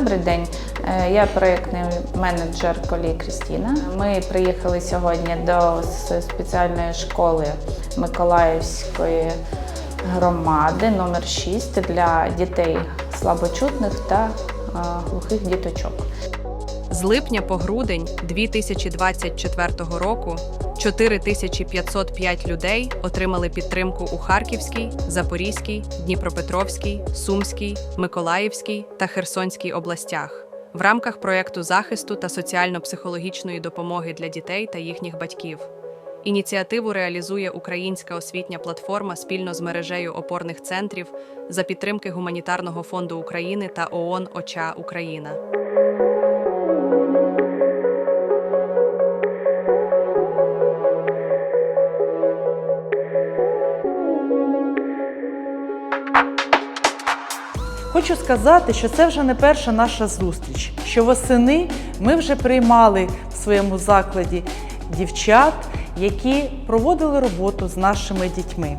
день. Е, Я проєктний менеджер Колі Крістіна. Ми приїхали сьогодні до спеціальної школи Миколаївської громади номер 6 для дітей слабочутних та е, глухих діточок. З липня по грудень 2024 року 4505 людей отримали підтримку у Харківській, Запорізькій, Дніпропетровській, Сумській, Миколаївській та Херсонській областях в рамках проєкту захисту та соціально-психологічної допомоги для дітей та їхніх батьків. Ініціативу реалізує Українська освітня платформа спільно з мережею опорних центрів за підтримки Гуманітарного фонду України та ООН ОЧА Україна. Хочу сказати, що це вже не перша наша зустріч. Що восени ми вже приймали в своєму закладі дівчат, які проводили роботу з нашими дітьми.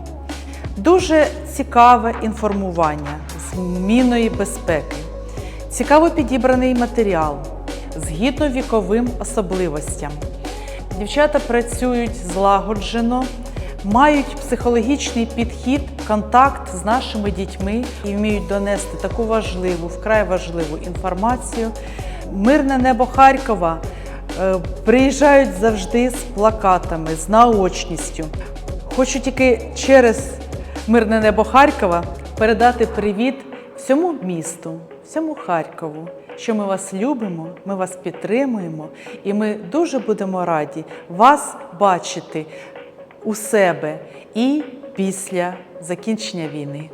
Дуже цікаве інформування змінної безпеки, цікаво підібраний матеріал згідно віковим особливостям. Дівчата працюють злагоджено, мають психологічний підхід, контакт з нашими дітьми і вміють донести таку важливу, вкрай важливу інформацію. Мирне небо Харкова е, приїжджають завжди з плакатами, з наочністю. Хочу тільки через мирне небо Харкова передати привіт всьому місту, всьому Харкову, що ми вас любимо, ми вас підтримуємо, і ми дуже будемо раді вас бачити у себе і після закінчення війни.